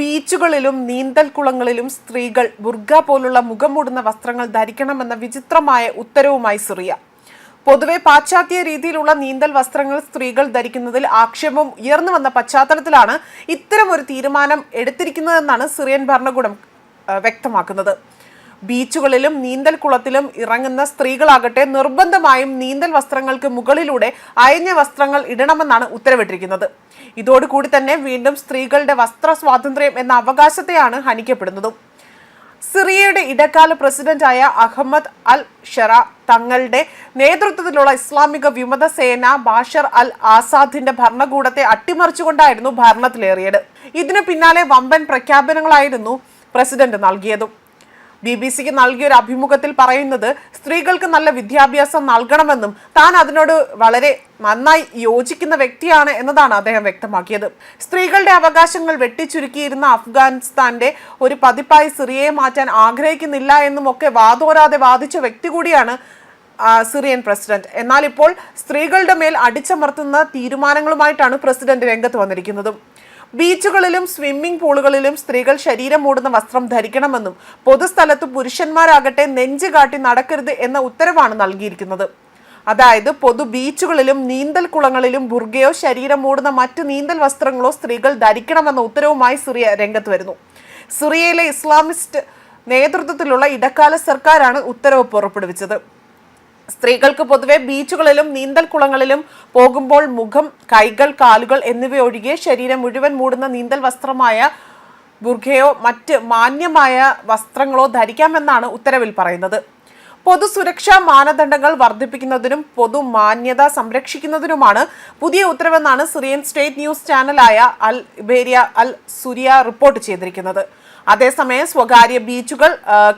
ബീച്ചുകളിലും നീന്തൽക്കുളങ്ങളിലും സ്ത്രീകൾ ബുർഗ പോലുള്ള മുഖം മൂടുന്ന വസ്ത്രങ്ങൾ ധരിക്കണമെന്ന വിചിത്രമായ ഉത്തരവുമായി സിറിയ. പൊതുവെ പാശ്ചാത്യ രീതിയിലുള്ള നീന്തൽ വസ്ത്രങ്ങൾ സ്ത്രീകൾ ധരിക്കുന്നതിൽ ആക്ഷേപം ഉയർന്നു വന്ന പശ്ചാത്തലത്തിലാണ് ഇത്തരം ഒരു തീരുമാനം എടുത്തിരിക്കുന്നതെന്നാണ് സിറിയൻ ഭരണകൂടം വ്യക്തമാക്കുന്നത്. ബീച്ചുകളിലും നീന്തൽ കുളത്തിലും ഇറങ്ങുന്ന സ്ത്രീകളാകട്ടെ നിർബന്ധമായും നീന്തൽ വസ്ത്രങ്ങൾക്ക് മുകളിലൂടെ അയഞ്ഞ വസ്ത്രങ്ങൾ ഇടണമെന്നാണ് ഉത്തരവിട്ടിരിക്കുന്നത്. ഇതോടുകൂടി തന്നെ വീണ്ടും സ്ത്രീകളുടെ വസ്ത്ര സ്വാതന്ത്ര്യം എന്ന അവകാശത്തെയാണ് ഹനിക്കപ്പെടുന്നതും. സിറിയയുടെ ഇടക്കാല പ്രസിഡന്റായ അഹമ്മദ് അൽ ഷറ തങ്ങളുടെ നേതൃത്വത്തിലുള്ള ഇസ്ലാമിക വിമത സേന ബാഷർ അൽ ആസാദിന്റെ ഭരണകൂടത്തെ അട്ടിമറിച്ചുകൊണ്ടായിരുന്നു ഭരണത്തിലേറിയത്. ഇതിനു പിന്നാലെ വമ്പൻ പ്രഖ്യാപനങ്ങളായിരുന്നു പ്രസിഡന്റ് നൽകിയതും. ബി ബി സിക്ക് നൽകിയ ഒരു അഭിമുഖത്തിൽ പറയുന്നത് സ്ത്രീകൾക്ക് നല്ല വിദ്യാഭ്യാസം നൽകണമെന്നും താൻ അതിനോട് വളരെ നന്നായി യോജിക്കുന്ന വ്യക്തിയാണ് എന്നതാണ് അദ്ദേഹം വ്യക്തമാക്കിയത്. സ്ത്രീകളുടെ അവകാശങ്ങൾ വെട്ടിച്ചുരുക്കിയിരുന്ന അഫ്ഗാനിസ്ഥാന്റെ ഒരു പതിപ്പായി സിറിയയെ മാറ്റാൻ ആഗ്രഹിക്കുന്നില്ല എന്നും ഒക്കെ വാദോരാതെ വാദിച്ച വ്യക്തി കൂടിയാണ് സിറിയൻ പ്രസിഡന്റ്. എന്നാൽ ഇപ്പോൾ സ്ത്രീകളുടെ മേൽ അടിച്ചമർത്തുന്ന തീരുമാനങ്ങളുമായിട്ടാണ് പ്രസിഡന്റ് രംഗത്ത് വന്നിരിക്കുന്നതും. ബീച്ചുകളിലും സ്വിമ്മിംഗ് പൂളുകളിലും സ്ത്രീകൾ ശരീരം മൂടുന്ന വസ്ത്രം ധരിക്കണമെന്നും പൊതുസ്ഥലത്ത് പുരുഷന്മാരാകട്ടെ നെഞ്ച് കാട്ടി നടക്കരുത് എന്ന ഉത്തരവാണ് നൽകിയിരിക്കുന്നത്. അതായത് പൊതു ബീച്ചുകളിലും നീന്തൽ കുളങ്ങളിലും ബുർഗയോ ശരീരം മൂടുന്ന മറ്റു നീന്തൽ വസ്ത്രങ്ങളോ സ്ത്രീകൾ ധരിക്കണമെന്ന ഉത്തരവുമായി സിറിയ രംഗത്ത് വരുന്നു. സിറിയയിലെ ഇസ്ലാമിസ്റ്റ് നേതൃത്വത്തിലുള്ള ഇടക്കാല സർക്കാരാണ് ഉത്തരവ് പുറപ്പെടുവിച്ചത്. സ്ത്രീകൾക്ക് പൊതുവെ ബീച്ചുകളിലും നീന്തൽ കുളങ്ങളിലും പോകുമ്പോൾ മുഖം കൈകൾ കാലുകൾ എന്നിവ ഒഴികെ ശരീരം മുഴുവൻ മൂടുന്ന നീന്തൽ വസ്ത്രമായ ബുർഖയോ മറ്റ് മാന്യമായ വസ്ത്രങ്ങളോ ധരിക്കാമെന്നാണ് ഉത്തരവിൽ പറയുന്നത്. പൊതുസുരക്ഷാ മാനദണ്ഡങ്ങൾ വർദ്ധിപ്പിക്കുന്നതിനും പൊതു മാന്യത സംരക്ഷിക്കുന്നതിനുമാണ് പുതിയ ഉത്തരവെന്നാണ് Syrian state news ചാനലായ Al Ikhbariya Al Suriya report ചെയ്തിരിക്കുന്നത്. അതേസമയം സ്വകാര്യ ബീച്ചുകൾ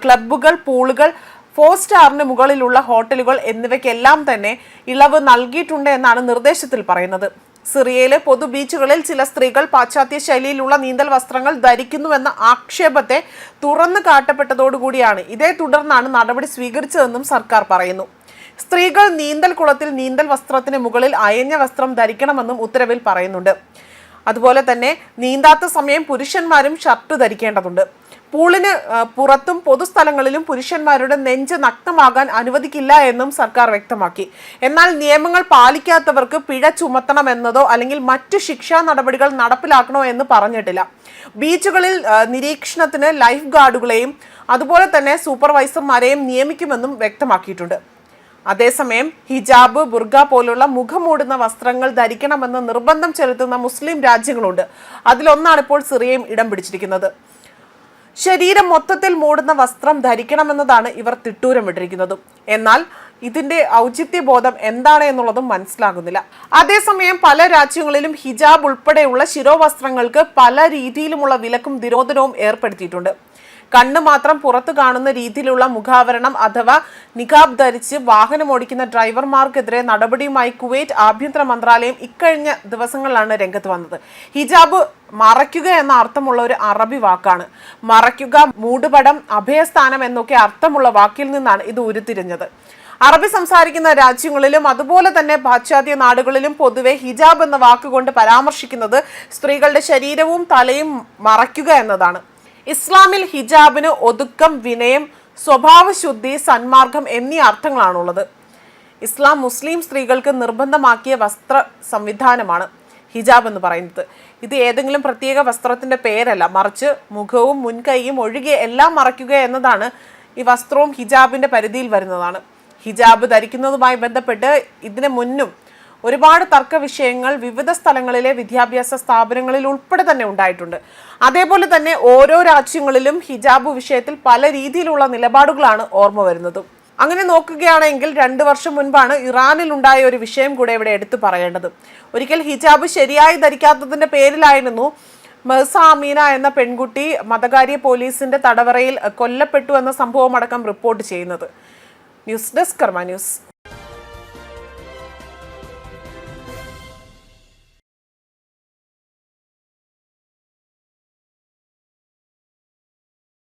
ക്ലബ്ബുകൾ പൂളുകൾ ഫോർ സ്റ്റാറിന് മുകളിലുള്ള ഹോട്ടലുകൾ എന്നിവയ്ക്കെല്ലാം തന്നെ ഇളവ് നൽകിയിട്ടുണ്ട് എന്നാണ് നിർദ്ദേശത്തിൽ പറയുന്നത്. സിറിയയിലെ പൊതു ബീച്ചുകളിൽ ചില സ്ത്രീകൾ പാശ്ചാത്യ ശൈലിയിലുള്ള നീന്തൽ വസ്ത്രങ്ങൾ ധരിക്കുന്നുവെന്ന ആക്ഷേപത്തെ തുറന്നു കാട്ടപ്പെട്ടതോടുകൂടിയാണ് ഇതേ തുടർന്നാണ് നടപടി സ്വീകരിച്ചതെന്നും സർക്കാർ പറയുന്നു. സ്ത്രീകൾ നീന്തൽ കുളത്തിൽ നീന്തൽ വസ്ത്രത്തിന് മുകളിൽ അയഞ്ഞ വസ്ത്രം ധരിക്കണമെന്നും ഉത്തരവിൽ പറയുന്നുണ്ട്. അതുപോലെ തന്നെ നീന്താത്ത സമയം പുരുഷന്മാരും ഷർട്ട് ധരിക്കേണ്ടതുണ്ട്. പൂളിന് പുറത്തും പൊതുസ്ഥലങ്ങളിലും പുരുഷന്മാരുടെ നെഞ്ച് നഗ്നമാകാൻ അനുവദിക്കില്ല എന്നും സർക്കാർ വ്യക്തമാക്കി. എന്നാൽ നിയമങ്ങൾ പാലിക്കാത്തവർക്ക് പിഴ ചുമത്തണമെന്നതോ അല്ലെങ്കിൽ മറ്റു ശിക്ഷാ നടപടികൾ നടപ്പിലാക്കണോ എന്ന് പറഞ്ഞിട്ടില്ല. ബീച്ചുകളിൽ നിരീക്ഷണത്തിന് ലൈഫ് ഗാർഡുകളെയും അതുപോലെ തന്നെ സൂപ്പർവൈസർമാരെയും നിയമിക്കുമെന്നും വ്യക്തമാക്കിയിട്ടുണ്ട്. അതേസമയം ഹിജാബ് ബുർഗ പോലുള്ള മുഖമൂടുന്ന വസ്ത്രങ്ങൾ ധരിക്കണമെന്ന് നിർബന്ധം ചെലുത്തുന്ന മുസ്ലിം രാജ്യങ്ങളുണ്ട്. അതിലൊന്നാണ് ഇപ്പോൾ സിറിയയും ഇടം പിടിച്ചിരിക്കുന്നത്. ശരീരം മൊത്തത്തിൽ മൂടുന്ന വസ്ത്രം ധരിക്കണമെന്നതാണ് ഇവർ തിട്ടൂരം ഇട്ടിരിക്കുന്നത് എന്നാൽ ഇതിന്റെ ഔചിത്യബോധം എന്താണ് എന്നുള്ളതും മനസ്സിലാകുന്നില്ല. അതേസമയം പല രാജ്യങ്ങളിലും ഹിജാബ് ഉൾപ്പെടെയുള്ള ശിരോവസ്ത്രങ്ങൾക്ക് പല രീതിയിലുമുള്ള വിലക്കും നിരോധനവും ഏർപ്പെടുത്തിയിട്ടുണ്ട്. കണ്ണ് മാത്രം പുറത്തു കാണുന്ന രീതിയിലുള്ള മുഖാവരണം അഥവാ നിഖാബ് ധരിച്ച് വാഹനം ഓടിക്കുന്ന ഡ്രൈവർമാർക്കെതിരെ നടപടിയുമായി കുവൈറ്റ് ആഭ്യന്തര മന്ത്രാലയം ഇക്കഴിഞ്ഞ ദിവസങ്ങളിലാണ് രംഗത്ത് വന്നത്. ഹിജാബ് മറയ്ക്കുക എന്ന അർത്ഥമുള്ള ഒരു അറബി വാക്കാണ്. മറയ്ക്കുക മൂടുപടം അഭയസ്ഥാനം എന്നൊക്കെ അർത്ഥമുള്ള വാക്കിൽ നിന്നാണ് ഇത് ഉരുത്തിരിഞ്ഞത്. അറബി സംസാരിക്കുന്ന രാജ്യങ്ങളിലും അതുപോലെ തന്നെ പാശ്ചാത്യ നാടുകളിലും പൊതുവെ ഹിജാബ് എന്ന വാക്കുകൊണ്ട് പരാമർശിക്കുന്നത് സ്ത്രീകളുടെ ശരീരവും തലയും മറയ്ക്കുക എന്നതാണ്. ഇസ്ലാമിൽ ഹിജാബിന് ഒതുക്കം വിനയം സ്വഭാവശുദ്ധി സന്മാർഗം എന്നീ അർത്ഥങ്ങളാണുള്ളത്. ഇസ്ലാം മുസ്ലിം സ്ത്രീകൾക്ക് നിർബന്ധമാക്കിയ വസ്ത്ര സംവിധാനമാണ് ഹിജാബ് എന്ന് പറയുന്നത്. ഇത് ഏതെങ്കിലും പ്രത്യേക വസ്ത്രത്തിന്റെ പേരല്ല. മറിച്ച് മുഖവും മുൻകൈയും ഒഴികെ എല്ലാം മറയ്ക്കുക എന്നതാണ് ഈ വസ്ത്രവും ഹിജാബിന്റെ പരിധിയിൽ വരുന്നതാണ്. ഹിജാബ് ധരിക്കുന്നതുമായി ബന്ധപ്പെട്ട് ഇതിനു മുന്നും ഒരുപാട് തർക്ക വിഷയങ്ങൾ വിവിധ സ്ഥലങ്ങളിലെ വിദ്യാഭ്യാസ സ്ഥാപനങ്ങളിൽ ഉൾപ്പെടെ തന്നെ ഉണ്ടായിട്ടുണ്ട്. അതേപോലെ തന്നെ ഓരോ രാജ്യങ്ങളിലും ഹിജാബ് വിഷയത്തിൽ പല രീതിയിലുള്ള നിലപാടുകളാണ് ഓർമ്മ വരുന്നത്. അങ്ങനെ നോക്കുകയാണെങ്കിൽ രണ്ട് വർഷം മുൻപാണ് ഇറാനിൽ ഉണ്ടായ ഒരു വിഷയം കൂടെ ഇവിടെ എടുത്തു പറയേണ്ടത്. ഒരിക്കൽ ഹിജാബ് ശരിയായി ധരിക്കാത്തതിന്റെ പേരിലായിരുന്നു മെഹ്സ അമീന എന്ന പെൺകുട്ടി മതകാര്യ പോലീസിന്റെ തടവറയിൽ കൊല്ലപ്പെട്ടു എന്ന സംഭവമടക്കം റിപ്പോർട്ട് ചെയ്യുന്നത്. News desk Karma news.